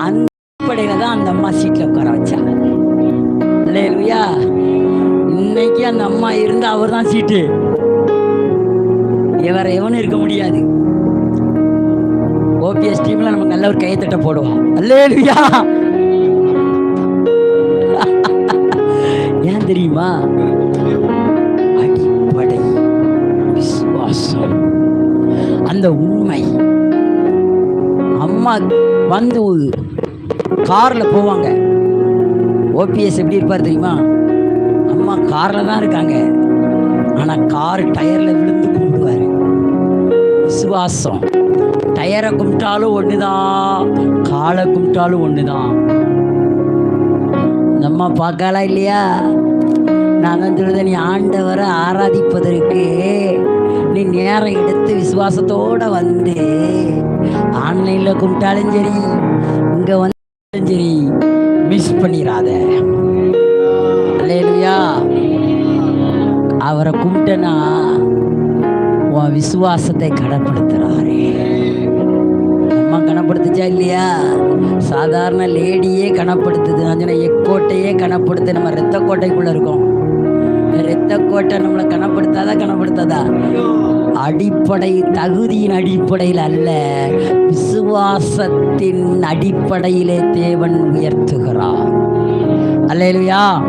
அந்த அடிப்படையில தான் அந்த அம்மா சீட்டில் உட்கார வச்சாங்க இல்லையா இன்னைக்கு அந்த அம்மா இருந்து அவர் தான் சீட்டு. வேற எவனும் இருக்க முடியாது. ஓபிஎஸ் டீம்ல நமக்கு நல்ல ஒரு கைத்தட்ட போடுவோம் அல்லேலுயா. ஏன் தெரியுமா? அடிப்படை விசுவாசம். அந்த அம்மா வந்து காரில் போவாங்க. ஓபிஎஸ் எப்படி இருப்பார் தெரியுமா? அம்மா காரில் தான் இருக்காங்க. ஆனால் கார் டயரில் விழுந்து கும்பிடுவார். விசுவாசம். டயரை கும்பிட்டாலும் ஒன்று தான் காலை கும்பிட்டாலும் ஒன்று தான் அம்மா பார்க்கலாம் இல்லையா? நான் தான் சொல்லுதேன் நீ ஆண்டவரை ஆராதிப்பதற்கு நீ நேரம் எடுத்து விசுவாசத்தோட வந்து ஆன்லைனில் கும்பிட்டாலும் சரி இங்கே வந்தாலும் சரி மிஸ் பண்ணிடாத அல்லேலுயா அவரை கும்பிட்டனா உன் விசுவாசத்தை கடப்படுத்துறாரு அம்மா கனப்படுத்துச்சா இல்லையா? சாதாரண லேடியே கனப்படுத்துது. நான் சொன்ன எக்கோட்டையே கனப்படுத்து நம்ம ரத்த கோட்டைக்குள்ள இருக்கோம். கோட்டை நம்மளை கனப்படுத்தாதா கனப்படுத்தாதா? அடிப்படை தகுதியின் அடிப்படையில் அல்ல விசுவாசத்தின் அடிப்படையிலே தேவன் உயர்த்துகிறார். அல்லேலுயா.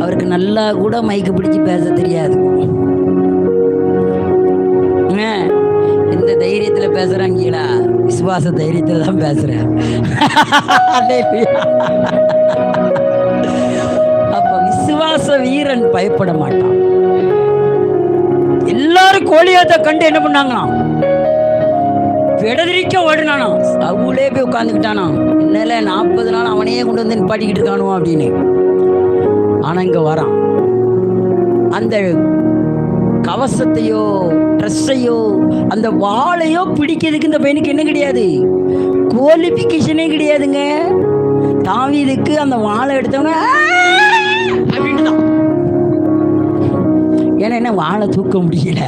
அவருக்கு நல்லா கூட மைக்கு பிடிச்சி பேச தெரியாது. இந்த தைரியத்தில் தைரியத்துல விசுவாச தைரியத்தில் தான் பேசுறேன். அல்லேலூயா. விசுவாச வீரன் பயப்பட மாட்டான். எல்லாரும் கோழியாத்த கண்டு என்ன பண்ணாங்களாம்? பிடதிரிக்க ஓடினானா சவுலே போய் உட்காந்துக்கிட்டானா இன்னல நாற்பது நாள் அவனையே கொண்டு வந்து நிப்பாட்டிக்கிட்டு இருக்கானுவோ அப்படின்னு. ஆனா இங்க வரான். அந்த கவசத்தையோ ட்ரெஸ்ஸையோ அந்த வாளையோ பிடிக்கிறதுக்கு இந்த பையனுக்கு என்ன கிடையாது? குவாலிஃபிகேஷனே கிடையாதுங்க. தாவிதுக்கு அந்த வாளை எடுத்தவங்க அப்படின்னு தான் ஏன்னா என்ன வாழை தூக்க முடியல.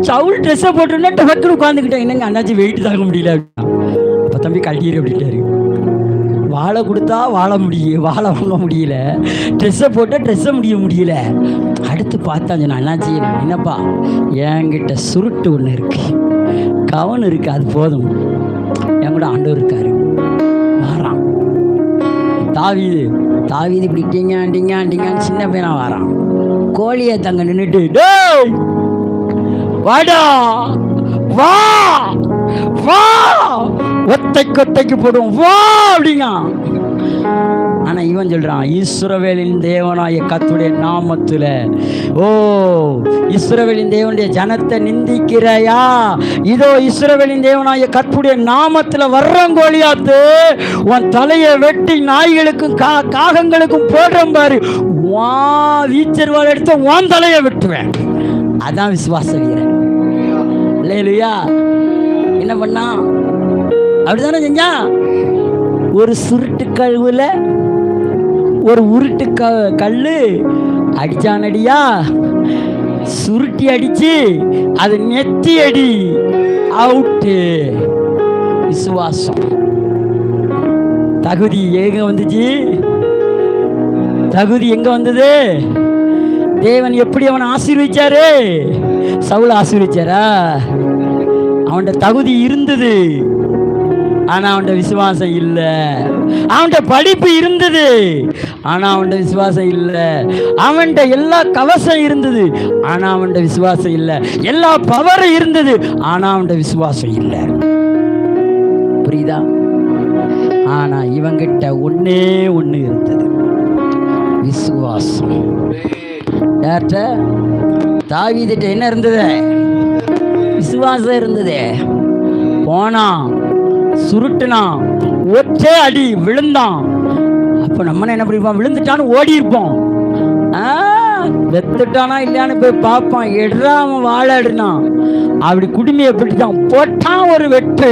சவுல் ட்ரெஸ்ஸை போட்டோன்னா டக்குன்னு உட்காந்துக்கிட்டேன் என்னங்க அண்ணாச்சி வெயிட் தாங்க முடியல அப்படின்னா. அப்போ தம்பி கழட்டிடு அப்படின்ட்டாரு. வாழை கொடுத்தா வாழ முடியும் வாழை வாங்க முடியல. ட்ரெஸ்ஸை போட்டால் ட்ரெஸ்ஸை முடிய முடியல. அடுத்து பார்த்தா சொன்ன அண்ணாச்சி என்னப்பா? என்கிட்ட சுருட்டு ஒன்று இருக்கு. கவன் இருக்கு அது போதும். என் கூட ஆண்டவர் இருக்காரு. தாவீது. தாவீது இப்படி டிங்க டிங்க டிங்கன்னு சின்ன பையனா வரான். கோழியை தங்க நின்றுட்டு டேய் வாடா வா வா ஒத்தை கொத்தைக்கு போடும் வா அப்படிங்க ஆனா இவன் சொல்கிறான் இஸ்ரவேலின் தேவனாய கத்துடைய நாமத்தில் ஓ இஸ்ரவேலின் தேவனுடைய ஜனத்தை நிந்திக்கிறையா? இதோ இஸ்ரவேலின் தேவனாய கத்துடைய நாமத்தில் வர்றோம் கோலியாத்து உன் தலையை வெட்டி நாய்களுக்கும் கா காகங்களுக்கும் போடுறேன் பாரு. வா வீச்சர்வாள் எடுத்து உன் தலையை வெட்டுவேன். அதான் விசுவாச வீரன் இல்லையா என்ன பண்ணான்? அப்படிதானே செஞ்சா ஒரு சுருட்டு கழுவுல ஒரு உருட்டு க கல் அடிச்சானடியா? சுருட்டி அடிச்சு அது நெத்தி அடி அவுட்டு. விசுவாசம். தகுதி எங்க வந்துச்சு? தகுதி எங்க வந்தது? தேவன் எப்படி அவனை ஆசீர்வதிச்சாரு சவுல ஆசீர்வதிச்சாரா அவன்கிட்ட தகுதி இருந்தது. ஆனா அவன்கிட்ட விசுவாசம் இல்ல. அவன்கிட்ட படிப்பு இருந்தது. ஆனா அவன்கிட்ட விசுவாசம் இல்ல. அவன்கிட்ட எல்லா கவசம் இருந்தது. ஆனா அவன்கிட்ட விசுவாசம் இல்ல. எல்லா பவரும் இருந்தது. ஆனா அவன்கிட்ட விசுவாசம் இல்ல. புரியுதா? ஆனா இவங்கிட்ட ஒன்றே ஒண்ணு இருந்தது. விசுவாசம். யார்கிட்ட தாவீதிட்ட என்ன இருந்தது? விசுவாசம் இருந்தது. போனான். சுருட்டுனான். ஒற்றே அடி விழுந்தான். அப்ப நம்ம என்ன பண்ணிருப்போம் விழுந்துட்டான்னு ஓடி இருப்போம் ஆ, வெத்துட்டானா இல்லையான்னு போய் பார்ப்பான். எடுறா அவன் வாழாடுனான் அப்படி குடுமையை பிடிச்சான் போட்டான் ஒரு வெட்டு.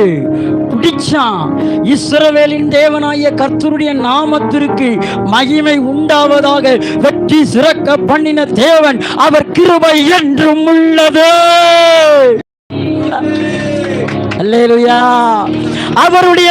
பிடிச்சான் இஸ்ரவேலின் தேவனாய கர்த்தருடைய நாமத்திற்கு மகிமை உண்டாவதாக வெற்றி சிறக்க பண்ணின தேவன் அவர் கிருபை என்றும் உள்ளது. அல்லேலுயா. அவருடைய